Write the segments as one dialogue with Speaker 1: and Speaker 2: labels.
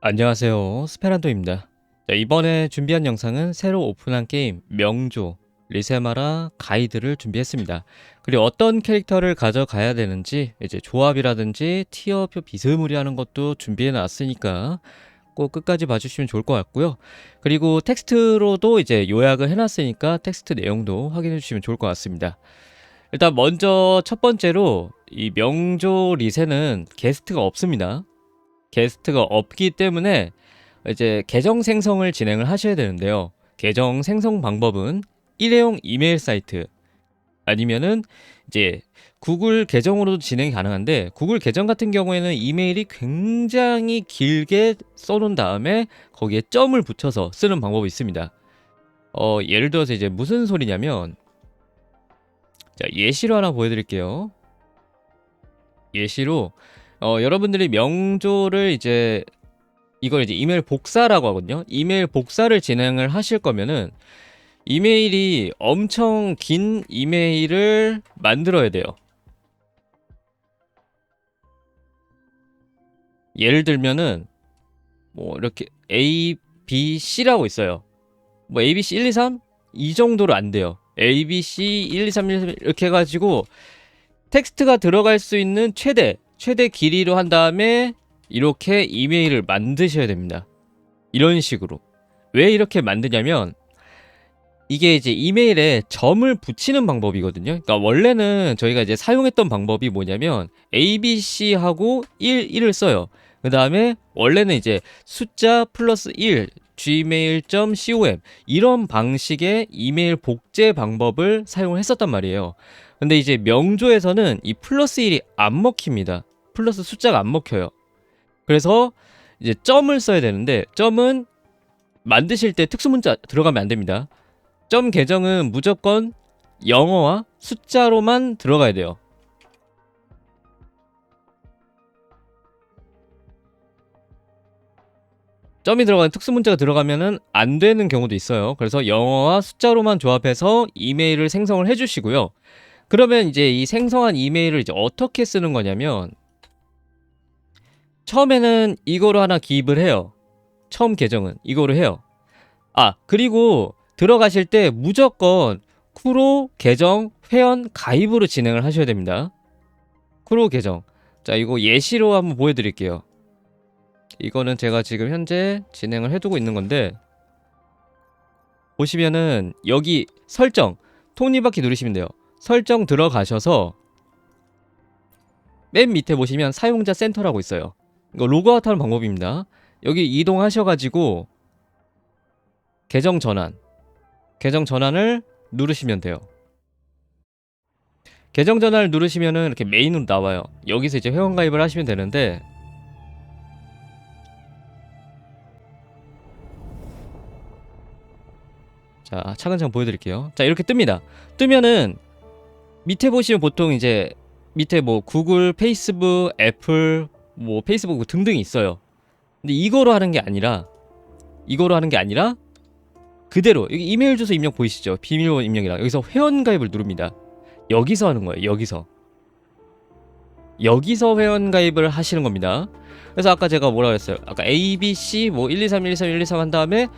Speaker 1: 안녕하세요. 스페란토입니다. 자, 이번에 준비한 영상은 새로 오픈한 게임 명조 리세마라 가이드를 준비했습니다. 그리고 어떤 캐릭터를 가져가야 되는지 이제 조합이라든지 티어표 비스무리하는 것도 준비해 놨으니까 꼭 끝까지 봐주시면 좋을 것 같고요. 그리고 텍스트로도 이제 요약을 해놨으니까 텍스트 내용도 확인해 주시면 좋을 것 같습니다. 일단 먼저 첫 번째로 이 명조 리세는 게스트가 없습니다. 게스트가 없기 때문에 이제 계정 생성을 진행을 하셔야 되는데요. 계정 생성 방법은 일회용 이메일 사이트 아니면은 이제 구글 계정으로도 진행이 가능한데 구글 계정 같은 경우에는 이메일이 굉장히 길게 써놓은 다음에 거기에 점을 붙여서 쓰는 방법이 있습니다. 어, 예를 들어서 이제 무슨 소리냐면 자, 예시로 하나 보여드릴게요. 예시로 어, 여러분들이 명조를 이제 이걸 이제 이메일 복사라고 하거든요. 이메일 복사를 진행을 하실 거면은 이메일이 엄청 긴 이메일을 만들어야 돼요. 예를 들면은 뭐 이렇게 A, B, C라고 있어요. 뭐 A, B, C 1, 2, 3 이 정도로 안 돼요. A, B, C 1, 2, 3 이렇게 해가지고 텍스트가 들어갈 수 있는 최대 최대 길이로 한 다음에 이렇게 이메일을 만드셔야 됩니다. 이런 식으로. 왜 이렇게 만드냐면 이게 이제 이메일에 점을 붙이는 방법이거든요. 그러니까 원래는 저희가 이제 사용했던 방법이 뭐냐면 ABC하고 1, 1을 써요. 그 다음에 원래는 이제 숫자 플러스 1, gmail.com 이런 방식의 이메일 복제 방법을 사용을 했었단 말이에요. 근데 이제 명조에서는 이 플러스 1이 안 먹힙니다. 플러스 숫자가 안 먹혀요. 그래서 이제 점을 써야 되는데 점은 만드실 때 특수 문자 들어가면 안 됩니다. 점 계정은 무조건 영어와 숫자로만 들어가야 돼요. 점이 들어가는 특수 문자가 들어가면은 안 되는 경우도 있어요. 그래서 영어와 숫자로만 조합해서 이메일을 생성을 해 주시고요. 그러면 이제 이 생성한 이메일을 이제 어떻게 쓰는 거냐면 처음에는 이거로 하나 기입을 해요. 처음 계정은 이거로 해요. 아, 그리고 들어가실 때 무조건 쿠로 계정 회원 가입으로 진행을 하셔야 됩니다. 쿠로 계정. 자, 이거 예시로 한번 보여드릴게요. 이거는 제가 지금 현재 진행을 해두고 있는 건데 보시면은 여기 설정 톱니바퀴 누르시면 돼요. 설정 들어가셔서 맨 밑에 보시면 사용자 센터라고 있어요. 이거 로그아웃 하는 방법입니다. 여기 이동하셔가지고 계정 전환 계정 전환을 누르시면 돼요. 계정 전환을 누르시면은 이렇게 메인으로 나와요. 여기서 이제 회원 가입을 하시면 되는데 자 차근차근 보여드릴게요. 자 이렇게 뜹니다. 뜨면은 밑에 보시면 보통 이제 밑에 뭐 구글, 페이스북, 애플, 뭐 페이스북 등등 있어요. 근데 이거로 하는 게 아니라 이거로 하는 게 아니라 그대로 여기 이메일 주소 입력 보이시죠? 비밀번호 입력이랑 여기서 회원 가입을 누릅니다. 여기서 하는 거예요. 여기서 여기서 회원 가입을 하시는 겁니다. 그래서 아까 제가 뭐라고 했어요? 아까 A, B, C 뭐 1, 2, 3, 1, 2, 3, 1, 2, 3 한 다음에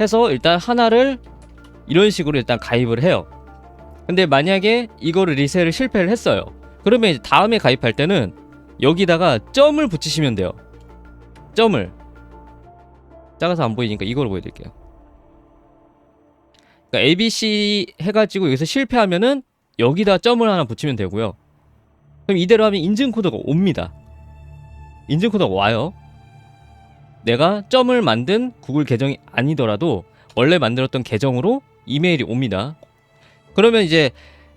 Speaker 1: 해서 일단 하나를 이런 식으로 일단 가입을 해요. 근데 만약에 이거를 리셋을 실패를 했어요. 그러면 다음에 가입할 때는 여기다가 점을 붙이시면 돼요. 점을 작아서 안 보이니까 이걸 보여드릴게요. 그러니까 ABC 해가지고 여기서 실패하면은 여기다 점을 하나 붙이면 되고요. 그럼 이대로 하면 인증 코드가 옵니다. 인증 코드가 와요. 내가 점을 만든 구글 계정이 아니더라도 원래 만들었던 계정으로 이메일이 옵니다. 그러면 이제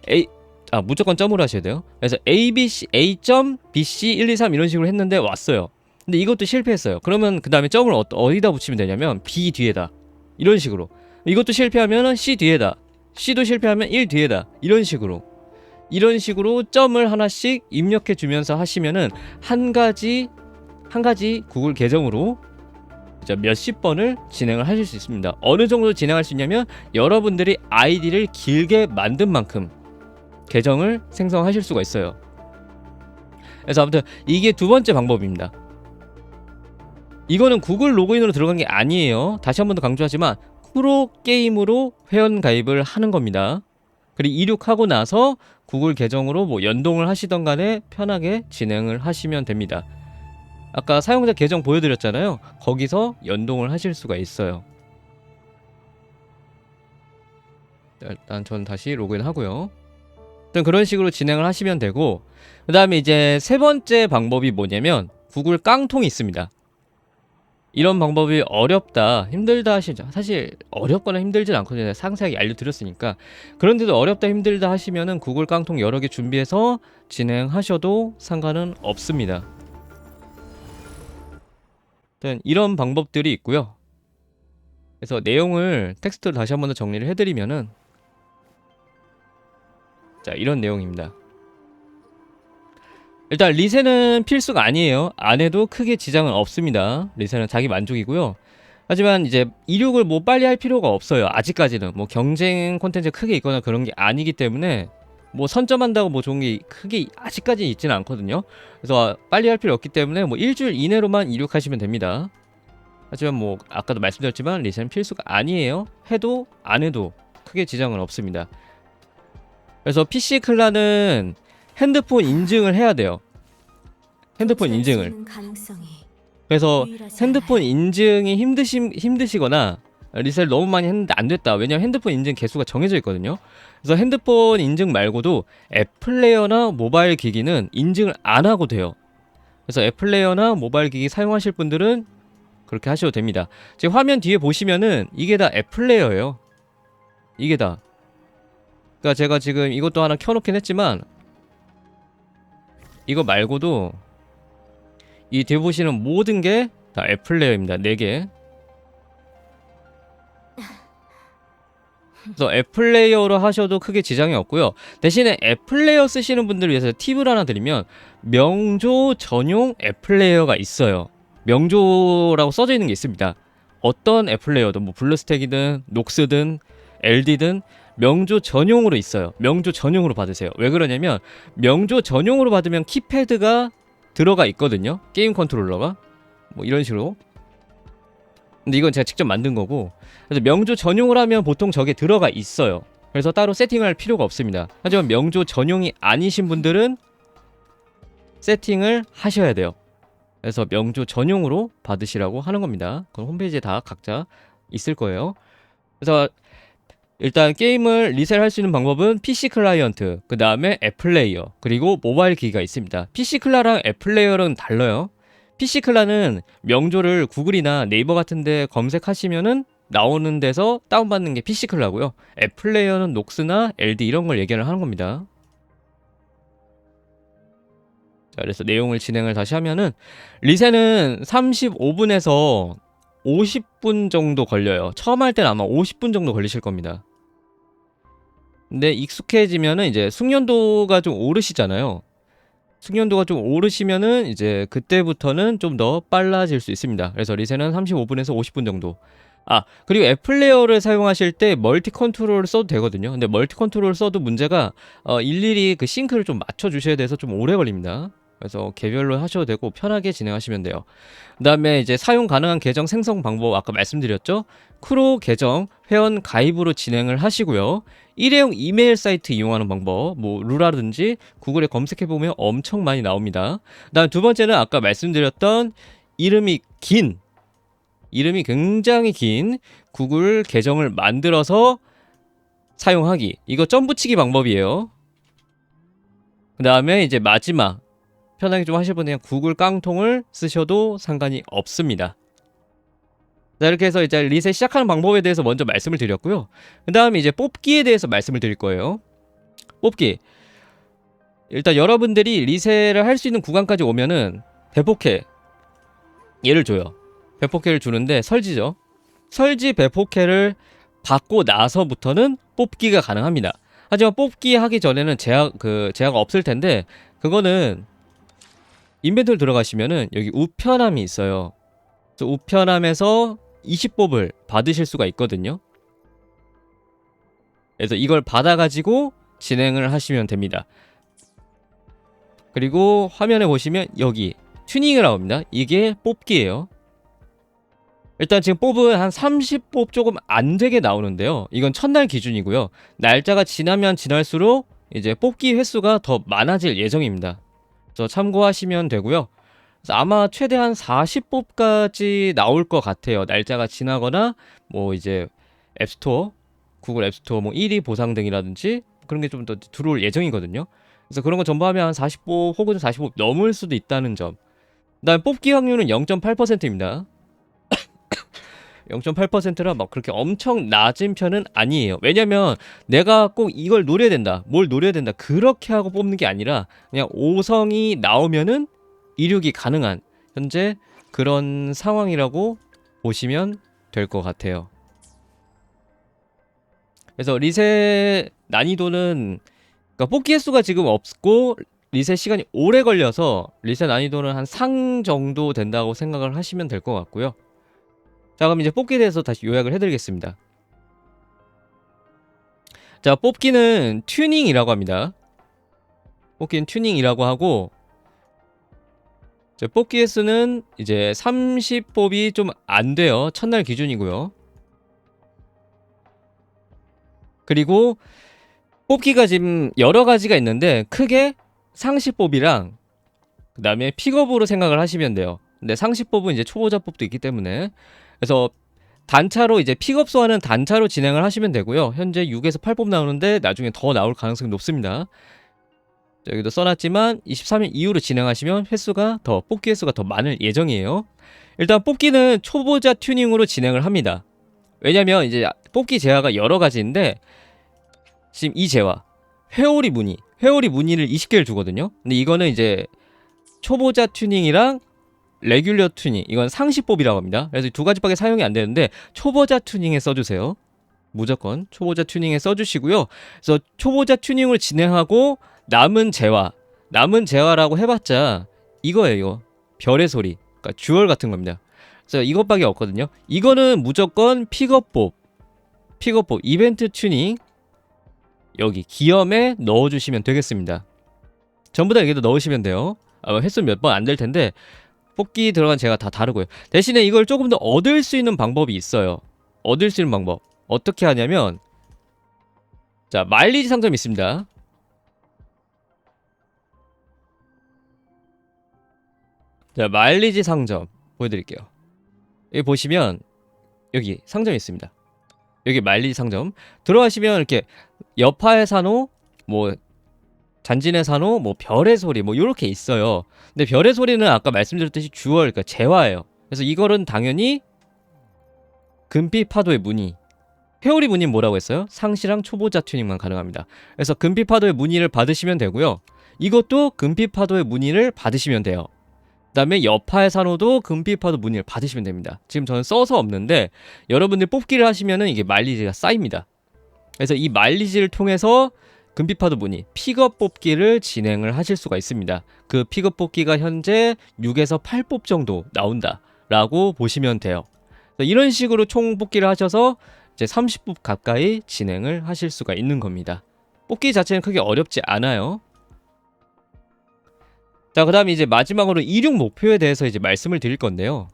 Speaker 1: A 아 무조건 점으로 하셔야 돼요. 그래서 ABC A.BC 1, 2, 3 이런 식으로 했는데 왔어요. 근데 이것도 실패했어요. 그러면 그 다음에 점을 어, 어디다 붙이면 되냐면 B 뒤에다 이런 식으로 이것도 실패하면 C 뒤에다 C도 실패하면 1 뒤에다 이런 식으로 이런 식으로 점을 하나씩 입력해 주면서 하시면은 한 가지 한 가지 구글 계정으로 몇십 번을 진행을 하실 수 있습니다. 어느 정도 진행할 수 있냐면 여러분들이 아이디를 길게 만든 만큼 계정을 생성하실 수가 있어요. 그래서 아무튼 이게 두 번째 방법입니다. 이거는 구글 로그인으로 들어간 게 아니에요. 다시 한 번 더 강조하지만 프로 게임으로 회원 가입을 하는 겁니다. 그리고 이륙하고 나서 구글 계정으로 뭐 연동을 하시던 간에 편하게 진행을 하시면 됩니다. 아까 사용자 계정 보여드렸잖아요. 거기서 연동을 하실 수가 있어요. 자, 일단 전 다시 로그인 하고요. 일단 그런 식으로 진행을 하시면 되고 그 다음에 이제 세 번째 방법이 뭐냐면 구글 깡통이 있습니다. 이런 방법이 어렵다, 힘들다 하시죠. 사실 어렵거나 힘들진 않거든요. 상세하게 알려드렸으니까. 그런데도 어렵다, 힘들다 하시면은 구글 깡통 여러 개 준비해서 진행하셔도 상관은 없습니다. 이런 방법들이 있고요. 그래서 내용을 텍스트로 다시 한 번 더 정리를 해드리면은 자 이런 내용입니다. 일단 리셋은 필수가 아니에요. 안 해도 크게 지장은 없습니다. 리셋은 자기 만족이고요. 하지만 이제 이륙을 뭐 빨리 할 필요가 없어요. 아직까지는 뭐 경쟁 콘텐츠 크게 있거나 그런 게 아니기 때문에 뭐 선점한다고 뭐 좋은 게 크게 아직까지 있지는 않거든요. 그래서 빨리 할 필요 없기 때문에 뭐 일주일 이내로만 이륙하시면 됩니다. 하지만 뭐 아까도 말씀드렸지만 리셋은 필수가 아니에요. 해도 안 해도 크게 지장은 없습니다. 그래서 PC 클라는 핸드폰 인증을 해야 돼요. 핸드폰 인증을. 그래서 핸드폰 인증이 힘드시, 힘드시거나 리셀 너무 많이 했는데 안 됐다. 왜냐면 핸드폰 인증 개수가 정해져 있거든요. 그래서 핸드폰 인증 말고도 앱 플레이어나 모바일 기기는 인증을 안 하고 돼요. 그래서 앱 플레이어나 모바일 기기 사용하실 분들은 그렇게 하셔도 됩니다. 지금 화면 뒤에 보시면은 이게 다 앱 플레이어예요. 이게 다. 그러니까 제가 지금 이것도 하나 켜놓긴 했지만 이거 말고도 이 뒤에 보시는 모든 게다앱 플레이어입니다. 4개. 그래서 앱 플레이어로 하셔도 크게 지장이 없고요. 대신에 앱 플레이어 쓰시는 분들을 위해서 팁을 하나 드리면 명조 전용 앱 플레이어가 있어요. 명조라고 써져 있는 게 있습니다. 어떤 앱 플레이어도 뭐 블루스택이든 녹스든 LD든 명조 전용으로 있어요. 명조 전용으로 받으세요. 왜 그러냐면 명조 전용으로 받으면 키패드가 들어가 있거든요. 게임 컨트롤러가 뭐 이런 식으로. 근데 이건 제가 직접 만든 거고 그래서 명조 전용을 하면 보통 저게 들어가 있어요. 그래서 따로 세팅을 할 필요가 없습니다. 하지만 명조 전용이 아니신 분들은 세팅을 하셔야 돼요. 그래서 명조 전용으로 받으시라고 하는 겁니다. 그건 홈페이지에 다 각자 있을 거예요. 그래서 일단 게임을 리셋할 수 있는 방법은 PC 클라이언트, 그 다음에 앱 플레이어, 그리고 모바일 기기가 있습니다. PC 클라랑 앱 플레이어는 달라요. PC 클라는 명조를 구글이나 네이버 같은데 검색하시면은 나오는 데서 다운받는 게 PC 클라고요. 앱 플레이어는 녹스나 LD 이런 걸 얘기를 하는 겁니다. 자, 그래서 내용을 진행을 다시 하면은 리셋은 35분에서 50분 정도 걸려요. 처음 할 때는 아마 50분 정도 걸리실 겁니다. 근데 익숙해지면은 이제 숙련도가 좀 오르시잖아요. 숙련도가 좀 오르시면은 이제 그때부터는 좀 더 빨라질 수 있습니다. 그래서 리셋은 35분에서 50분 정도. 아, 그리고 앱 플레이어를 사용하실 때 멀티 컨트롤을 써도 되거든요. 근데 멀티 컨트롤을 써도 문제가 어, 일일이 그 싱크를 좀 맞춰 주셔야 돼서 좀 오래 걸립니다. 그래서 개별로 하셔도 되고 편하게 진행하시면 돼요. 그 다음에 이제 사용 가능한 계정 생성 방법 아까 말씀드렸죠. 크로 계정 회원 가입으로 진행을 하시고요. 일회용 이메일 사이트 이용하는 방법, 뭐 루라든지 구글에 검색해 보면 엄청 많이 나옵니다. 그다음 두 번째는 아까 말씀드렸던 이름이 긴 이름이 굉장히 긴 구글 계정을 만들어서 사용하기. 이거 점 붙이기 방법이에요. 그 다음에 이제 마지막 편하게 좀 하실 분은 그냥 구글 깡통을 쓰셔도 상관이 없습니다. 자 이렇게 해서 이제 리셋 시작하는 방법에 대해서 먼저 말씀을 드렸고요. 그 다음에 이제 뽑기에 대해서 말씀을 드릴 거예요. 뽑기. 일단 여러분들이 리셋을 할 수 있는 구간까지 오면은 대폭해 얘를 줘요. 배포케를 주는데 설지죠. 설지 배포케를 받고 나서부터는 뽑기가 가능합니다. 하지만 뽑기 하기 전에는 제약 그 제약 없을 텐데 그거는 인벤토리 들어가시면은 여기 우편함이 있어요. 그래서 우편함에서 20뽑을 받으실 수가 있거든요. 그래서 이걸 받아가지고 진행을 하시면 됩니다. 그리고 화면에 보시면 여기 튜닝이 나옵니다. 이게 뽑기예요. 일단 지금 뽑은 한 30뽑 조금 안 되게 나오는데요. 이건 첫날 기준이고요. 날짜가 지나면 지날수록 이제 뽑기 횟수가 더 많아질 예정입니다. 그래서 참고하시면 되고요. 아마 최대한 40뽑까지 나올 것 같아요. 날짜가 지나거나 뭐 이제 앱스토어, 구글 앱스토어 뭐 1위 보상 등이라든지 그런 게 좀 더 들어올 예정이거든요. 그래서 그런 거 전부하면 한 40뽑 혹은 40뽑 넘을 수도 있다는 점. 그다음 뽑기 확률은 0.8%입니다. 0.8%라 막 그렇게 엄청 낮은 편은 아니에요. 왜냐면 내가 꼭 이걸 노려야 된다. 뭘 노려야 된다. 그렇게 하고 뽑는 게 아니라 그냥 5성이 나오면은 이륙이 가능한 현재 그런 상황이라고 보시면 될 것 같아요. 그래서 리셋 난이도는 그러니까 뽑기 횟수가 지금 없고 리셋 시간이 오래 걸려서 리셋 난이도는 한 상 정도 된다고 생각을 하시면 될 것 같고요. 자 그럼 이제 뽑기에 대해서 다시 요약을 해드리겠습니다. 자 뽑기는 튜닝이라고 합니다. 뽑기는 튜닝이라고 하고 자, 뽑기 횟수는 이제 30뽑이 좀 안 돼요. 첫날 기준이고요. 그리고 뽑기가 지금 여러 가지가 있는데 크게 상시법이랑 그 다음에 픽업으로 생각을 하시면 돼요. 근데 상시법은 이제 초보자법도 있기 때문에 그래서 단차로 이제 픽업 소화는 단차로 진행을 하시면 되고요. 현재 6에서 8법 나오는데 나중에 더 나올 가능성이 높습니다. 자, 여기도 써놨지만 23일 이후로 진행하시면 횟수가 더 뽑기 횟수가 더 많을 예정이에요. 일단 뽑기는 초보자 튜닝으로 진행을 합니다. 왜냐면 이제 뽑기 재화가 여러 가지인데 지금 이 재화 회오리 무늬 회오리 무늬를 20개를 주거든요. 근데 이거는 이제 초보자 튜닝이랑 레귤러 튜닝 이건 상시법이라고 합니다. 그래서 이두 가지밖에 사용이 안 되는데 초보자 튜닝에 써주세요. 무조건 초보자 튜닝에 써주시고요. 그래서 초보자 튜닝을 진행하고 남은 재화 남은 재화라고 해봤자 이거예요. 별의 소리 그러니까 주얼 같은 겁니다. 그래서 이것밖에 없거든요. 이거는 무조건 픽업법 픽업법 이벤트 튜닝 여기 기염에 넣어주시면 되겠습니다. 전부 다 여기다 넣으시면 돼요. 아마 횟수 몇 번 안 될 텐데 뽑기 들어간 제가 다 다르고요. 대신에 이걸 조금 더 얻을 수 있는 방법이 있어요. 얻을 수 있는 방법 어떻게 하냐면 자 마일리지 상점이 있습니다. 자 마일리지 상점 보여드릴게요. 여기 보시면 여기 상점이 있습니다. 여기 마일리지 상점 들어가시면 이렇게 여파의 산호 뭐 잔진의 산호 뭐 별의 소리 뭐 요렇게 있어요. 근데 별의 소리는 아까 말씀드렸듯이 주얼 그러니까 재화예요. 그래서 이거는 당연히 금빛 파도의 무늬 회오리 무늬 뭐라고 했어요? 상시랑 초보자 튜닝만 가능합니다. 그래서 금빛 파도의 무늬를 받으시면 되고요. 이것도 금빛 파도의 무늬를 받으시면 돼요. 그다음에 여파의 산호도 금빛 파도 무늬를 받으시면 됩니다. 지금 저는 써서 없는데 여러분들 뽑기를 하시면은 이게 마일리지가 쌓입니다. 그래서 이 마일리지를 통해서 금빛파도 무늬 픽업 뽑기를 진행을 하실 수가 있습니다. 그 픽업 뽑기가 현재 6에서 8뽑 정도 나온다라고 보시면 돼요. 이런 식으로 총 뽑기를 하셔서 이제 30뽑 가까이 진행을 하실 수가 있는 겁니다. 뽑기 자체는 크게 어렵지 않아요. 자, 그 다음에 이제 마지막으로 이륙 목표에 대해서 이제 말씀을 드릴 건데요.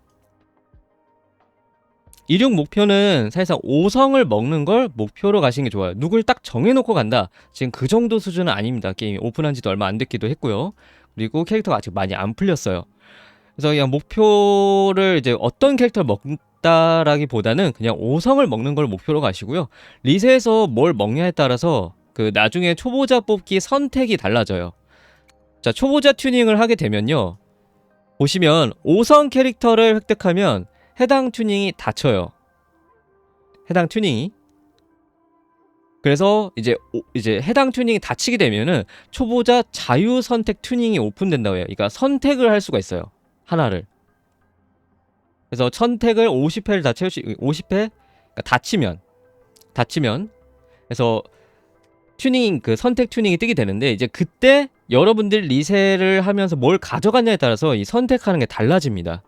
Speaker 1: 이륙 목표는 사실상 5성을 먹는 걸 목표로 가시는 게 좋아요. 누굴 딱 정해놓고 간다. 지금 그 정도 수준은 아닙니다. 게임이 오픈한 지도 얼마 안 됐기도 했고요. 그리고 캐릭터가 아직 많이 안 풀렸어요. 그래서 그냥 목표를 이제 어떤 캐릭터를 먹다라기보다는 그냥 5성을 먹는 걸 목표로 가시고요. 리세에서 뭘 먹냐에 따라서 그 나중에 초보자 뽑기 선택이 달라져요. 자, 초보자 튜닝을 하게 되면요. 보시면 5성 캐릭터를 획득하면 해당 튜닝이 닫혀요. 해당 튜닝이. 그래서 이제 오- 이제 해당 튜닝이 닫히게 되면은 초보자 자유 선택 튜닝이 오픈된다고 해요. 그러니까 선택을 할 수가 있어요. 하나를. 그래서 선택을 50회를 다 채울 수 50회 그러니까 닫히면 닫히면 그래서 튜닝 그 선택 튜닝이 뜨게 되는데 이제 그때 여러분들 리셋을 하면서 뭘 가져갔냐에 따라서 이 선택하는 게 달라집니다.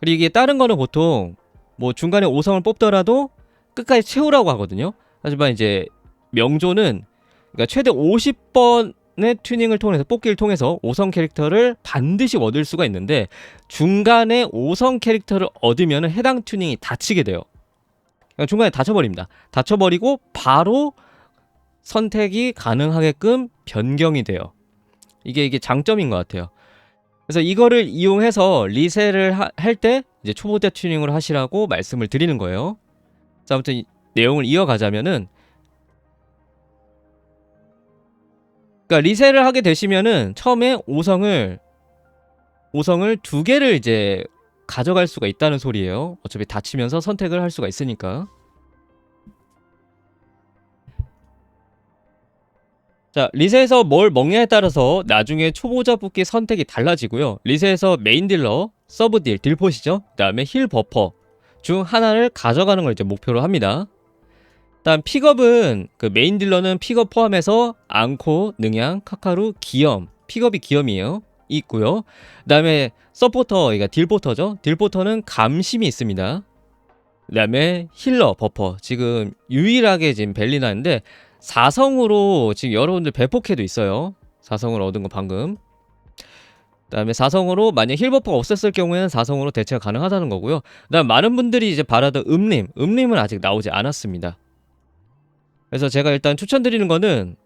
Speaker 1: 그리고 이게 다른 거는 보통 뭐 중간에 5성을 뽑더라도 끝까지 채우라고 하거든요. 하지만 이제 명조는 그러니까 최대 50번 튜닝을 통해서 뽑기를 통해서 5성 캐릭터를 반드시 얻을 수가 있는데 중간에 5성 캐릭터를 얻으면 해당 튜닝이 닫히게 돼요. 그러니까 중간에 닫혀버립니다. 닫혀버리고 바로 선택이 가능하게끔 변경이 돼요. 이게 이게 장점인 것 같아요. 그래서 이거를 이용해서 리셋을 할 때 이제 초보자 튜닝을 하시라고 말씀을 드리는 거예요. 자, 아무튼 이 내용을 이어가자면은 그러니까 리셋을 하게 되시면은 처음에 5성을 5성을 두 개를 이제 가져갈 수가 있다는 소리예요. 어차피 다치면서 선택을 할 수가 있으니까. 자, 리셋에서 뭘 먹냐에 따라서 나중에 초보자 뽑기 선택이 달라지고요. 리셋에서 메인 딜러, 서브 딜, 딜포시죠. 그 다음에 힐 버퍼 중 하나를 가져가는 걸 이제 목표로 합니다. 일단 픽업은 그 메인 딜러는 픽업 포함해서 앙코, 능양, 카카루, 기염 픽업이 기염이에요. 있고요. 그다음에 서포터, 그러니까 딜포터죠. 딜포터는 감심이 있습니다. 그다음에 힐러, 버퍼 지금 유일하게 지금 벨리나인데 4성으로 지금 여러분들 배포캐도 있어요. 4성을 얻은 거 방금. 그다음에 4성으로 만약 힐 버퍼가 없었을 경우에는 4성으로 대체가 가능하다는 거고요. 그다음 많은 분들이 이제 바라던 음림, 음림은 아직 나오지 않았습니다. 그래서 제가 일단 추천드리는 거는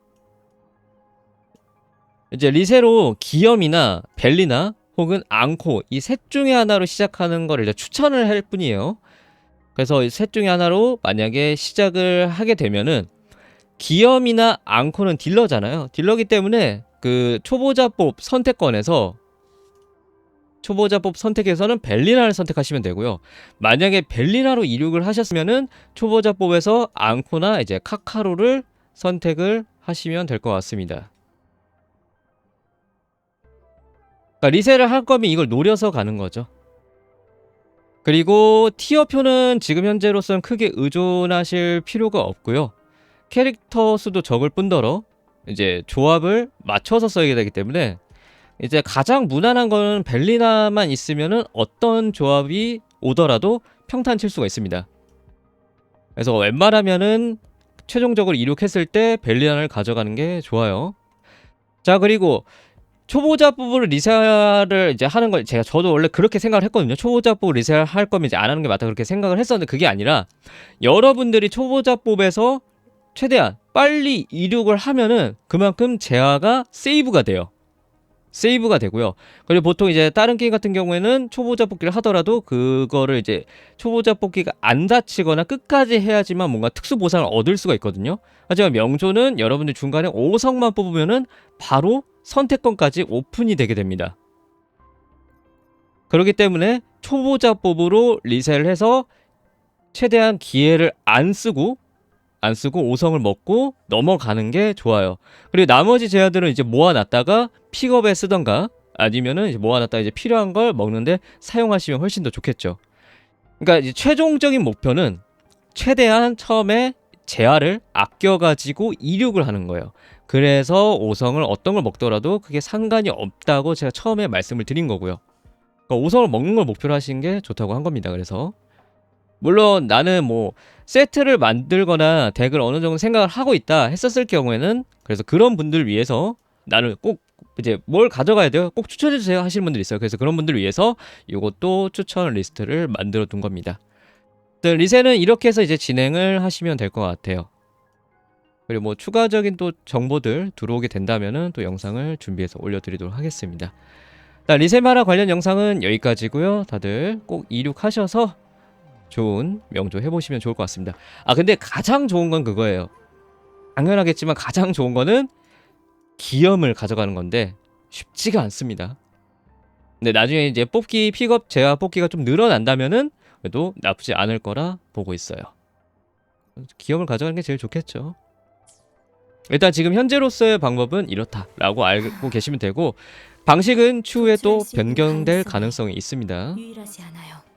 Speaker 1: 이제 리세로 기염이나 벨리나 혹은 앙코 이 셋 중에 하나로 시작하는 거를 이제 추천을 할 뿐이에요. 그래서 이셋 중에 하나로 만약에 시작을 하게 되면은 기염이나 앙코는 딜러잖아요. 딜러기 때문에 그 초보자법 선택권에서 초보자법 선택에서는 벨리나를 선택하시면 되고요. 만약에 벨리나로 이륙을 하셨으면은 초보자법에서 앙코나 이제 카카로를 선택을 하시면 될 것 같습니다. 그러니까 리셋을 할 거면 이걸 노려서 가는 거죠. 그리고 티어표는 지금 현재로서는 크게 의존하실 필요가 없고요. 캐릭터 수도 적을 뿐더러 이제 조합을 맞춰서 써야 되기 때문에 이제 가장 무난한 거는 벨리나만 있으면은 어떤 조합이 오더라도 평탄 칠 수가 있습니다. 그래서 웬만하면은 최종적으로 이륙했을 때 벨리나를 가져가는 게 좋아요. 자 그리고 초보자 부분을 리셋을 이제 하는 걸 제가 저도 원래 그렇게 생각을 했거든요. 초보자 뽑 리셋 할 거면 이제 안 하는 게 맞다 그렇게 생각을 했었는데 그게 아니라 여러분들이 초보자 뽑에서 최대한 빨리 이륙을 하면은 그만큼 재화가 세이브가 돼요. 세이브가 되고요. 그리고 보통 이제 다른 게임 같은 경우에는 초보자 뽑기를 하더라도 그거를 이제 초보자 뽑기가 안 다치거나 끝까지 해야지만 뭔가 특수 보상을 얻을 수가 있거든요. 하지만 명조는 여러분들 중간에 5성만 뽑으면은 바로 선택권까지 오픈이 되게 됩니다. 그렇기 때문에 초보자 뽑으로 리셋을 해서 최대한 기회를 안 쓰고 안 쓰고 5성을 먹고 넘어가는 게 좋아요. 그리고 나머지 제아들은 이제 모아놨다가 픽업에 쓰던가 아니면은 이제 모아놨다 이제 필요한 걸 먹는데 사용하시면 훨씬 더 좋겠죠. 그러니까 이제 최종적인 목표는 최대한 처음에 재화를 아껴가지고 이륙을 하는 거예요. 그래서 5성을 어떤 걸 먹더라도 그게 상관이 없다고 제가 처음에 말씀을 드린 거고요. 그러니까 5성을 먹는 걸 목표로 하시는 게 좋다고 한 겁니다. 그래서 물론 나는 뭐 세트를 만들거나 덱을 어느 정도 생각을 하고 있다 했었을 경우에는 그래서 그런 분들 위해서 나는 꼭 이제 뭘 가져가야 돼요? 꼭 추천해 주세요 하시는 분들이 있어요. 그래서 그런 분들 위해서 이것도 추천 리스트를 만들어 둔 겁니다. 네, 리셋은 이렇게 해서 이제 진행을 하시면 될 것 같아요. 그리고 뭐 추가적인 또 정보들 들어오게 된다면은 또 영상을 준비해서 올려드리도록 하겠습니다. 자, 리셋마라 관련 영상은 여기까지고요. 다들 꼭 이륙하셔서 좋은 명조 해보시면 좋을 것 같습니다. 아 근데 가장 좋은 건 그거예요. 당연하겠지만 가장 좋은 거는 기염을 가져가는 건데 쉽지가 않습니다. 근데 나중에 이제 뽑기 픽업 제와 뽑기가 좀 늘어난다면은 그래도 나쁘지 않을 거라 보고 있어요. 기염을 가져가는 게 제일 좋겠죠. 일단 지금 현재로서의 방법은 이렇다라고 알고 계시면 되고 방식은 추후에 또 변경될 가능성이 있습니다.
Speaker 2: 유일하지 않아요.